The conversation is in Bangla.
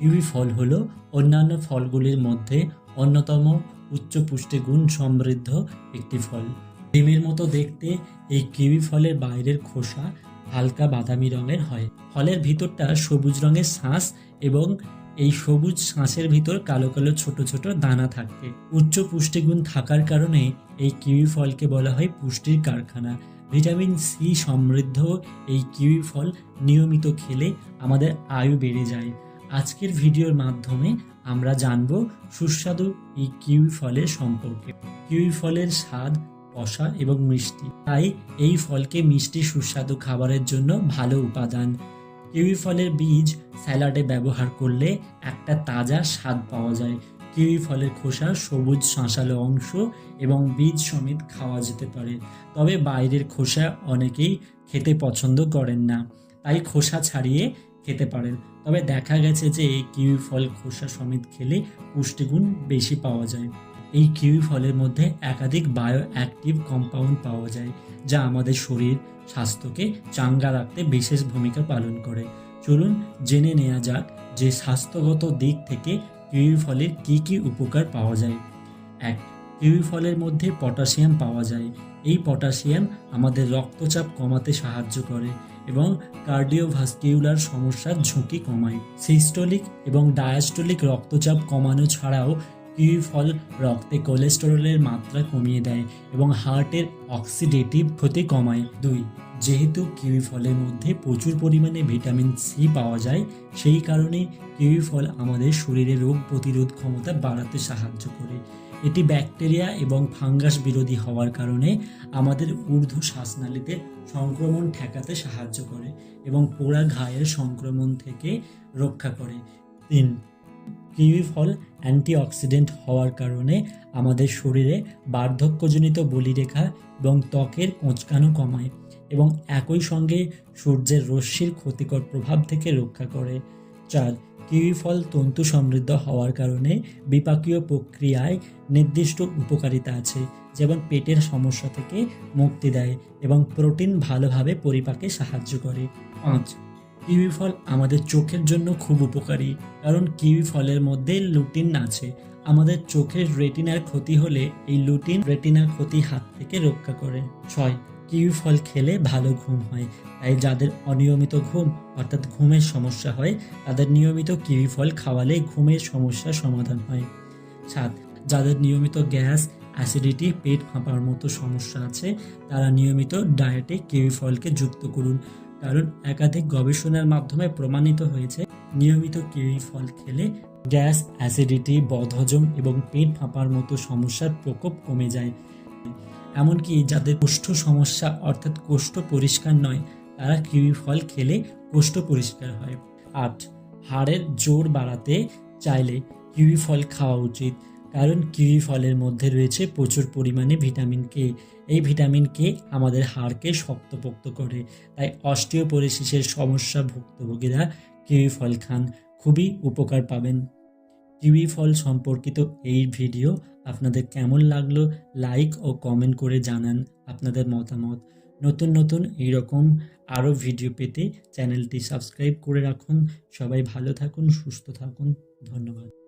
কিউই ফল হলো অন্যান্য ফলগুলির মধ্যে অন্যতম উচ্চ পুষ্টিগুণ সমৃদ্ধ একটি ফল। ডিমের মতো দেখতে এই কিউই ফলের বাইরের খোসা হালকা বাদামি রঙের হয়। ফলের ভিতরটা সবুজ রঙের শ্বাস এবং এই সবুজ শ্বাসের ভিতর কালো কালো ছোট ছোট দানা থাকে। উচ্চ পুষ্টিগুণ থাকার কারণে এই কিউই ফলকে বলা হয় পুষ্টির কারখানা। ভিটামিন সি সমৃদ্ধ এই কিউই ফল নিয়মিত খেলে আমাদের আয়ু বেড়ে যায়। আজকের ভিডিওর মাধ্যমে আমরা জানব সুস্বাদু এই কিউই ফলের সম্পর্কে। কিউই ফলের স্বাদ কষা এবং মিষ্টি। তাই এই ফলকে মিষ্টি সুস্বাদু খাবারের জন্য ভালো উপাদান। কিউই ফলের বীজ স্যালাডে ব্যবহার করলে একটা তাজা স্বাদ পাওয়া যায়। কিউই ফলের খোসা সবুজ শাঁসালো অংশ এবং বীজ সমেত খাওয়া যেতে পারে। তবে বাইরের খোসা অনেকেই খেতে পছন্দ করেন না। তাই খোসা ছাড়িয়ে খেতে পারেন। তবে দেখা গেছে যে এই কিউই ফল খোসা সমেত খেলে পুষ্টিগুণ বেশি পাওয়া যায়। এই কিউই ফলের মধ্যে একাধিক বায়ো অ্যাক্টিভ কম্পাউন্ড পাওয়া যায়, যা আমাদের শরীর, স্বাস্থ্যকে চাঙ্গা রাখতে বিশেষ ভূমিকা পালন করে। চলুন জেনে নেওয়া যাক যে স্বাস্থ্যগত দিক থেকে কিউই ফলের কী কী উপকার পাওয়া যায়। এক, কিউই ফলের মধ্যে পটাশিয়াম পাওয়া যায়। এই পটাশিয়াম আমাদের রক্তচাপ কমাতে সাহায্য করে। এবং কার্ডিওভাস্কিউলার সমস্যার ঝুঁকি কমায়। সিস্টোলিক এবং ডায়াস্টোলিক রক্তচাপ কমানো ছাড়াও কিউই ফল রক্তে কোলেস্টেরলের মাত্রা কমিয়ে দেয় এবং হার্টের অক্সিডেটিভ ক্ষতি কমায়। দুই, যেহেতু কিউই ফলের মধ্যে প্রচুর পরিমাণে ভিটামিন সি পাওয়া যায়, সেই কারণে কিউই ফল আমাদের শরীরে রোগ প্রতিরোধ ক্ষমতা বাড়াতে সাহায্য করে। এটি ব্যাকটেরিয়া এবং ফাঙ্গাস বিরোধী হওয়ার কারণে আমাদের ঊর্ধ্ব শ্বাসনালীতে সংক্রমণ ঠেকাতে সাহায্য করে এবং পোড়া ঘায়ের সংক্রমণ থেকে রক্ষা করে। তিন কিউই ফল অ্যান্টিঅক্সিডেন্ট হওয়ার কারণে আমাদের শরীরে বার্ধক্যজনিত বলিরেখা এবং ত্বকের কোঁচকানো কমায় এবং একই সঙ্গে সূর্যের রশ্মির ক্ষতিকর প্রভাব থেকে রক্ষা করে। চার কিউই ফল তন্তু সমৃদ্ধ হওয়ার কারণে বিপাকীয় প্রক্রিয়ায় নির্দিষ্ট উপকারিতা আছে, যেমন পেটের সমস্যা থেকে মুক্তি দেয় এবং প্রোটিন ভালোভাবে পরিপাকে সাহায্য করে। পাঁচ কিউই ফল আমাদের চোখের জন্য খুব উপকারী, কারণ কিউই ফলের মধ্যে লুটিন আছে। আমাদের চোখের রেটিনার ক্ষতি হলে এই লুটিন রেটিনার ক্ষতি হাত থেকে রক্ষা করে। ছয়, কিউই ফল খেলে ভালো ঘুম হয়, তাই যাদের অনিয়মিত ঘুম, অর্থাৎ ঘুমের সমস্যা হয়, তাদের নিয়মিত কিউই ফল খাওয়ালে ঘুমের সমস্যার সমাধান হয়। সাত, যাদের নিয়মিত গ্যাস অ্যাসিডিটি পেট ফাঁপার মতো সমস্যা আছে, তারা নিয়মিত ডায়েটে কিউই ফলকে যুক্ত করুন। কারণ একাধিক গবেষণার মাধ্যমে প্রমাণিত হয়েছে, নিয়মিত কিউই ফল খেলে গ্যাস, অ্যাসিডিটি, বদহজম এবং পেট ফাঁপার মতো সমস্যার প্রকোপ কমে যায়। এমনকি যাদের কোষ্ঠ সমস্যা অর্থাৎ কোষ্ঠ পরিষ্কার নয়, তারা কিউই ফল খেলে কোষ্ঠ পরিষ্কার হয়। আট, হাড়ের জোর বাড়াতে চাইলে কিউই ফল খাওয়া উচিত। কারণ কিউই ফলের মধ্যে রয়েছে প্রচুর পরিমাণে ভিটামিন কে। এই ভিটামিন কে আমাদের হাড়কে শক্তপোক্ত করে। তাই অস্টিওপোরোসিসের সমস্যা ভুক্তভোগীরা কিউই ফল খান, খুবই উপকার পাবেন। কিউই ফল সম্পর্কিত এই ভিডিও আপনাদের কেমন লাগল লাইক ও কমেন্ট করে জানান আপনাদের মতামত। নতুন নতুন এইরকম আরও ভিডিও পেতে চ্যানেলটি সাবস্ক্রাইব করে রাখুন। সবাই ভালো থাকুন, সুস্থ থাকুন। ধন্যবাদ।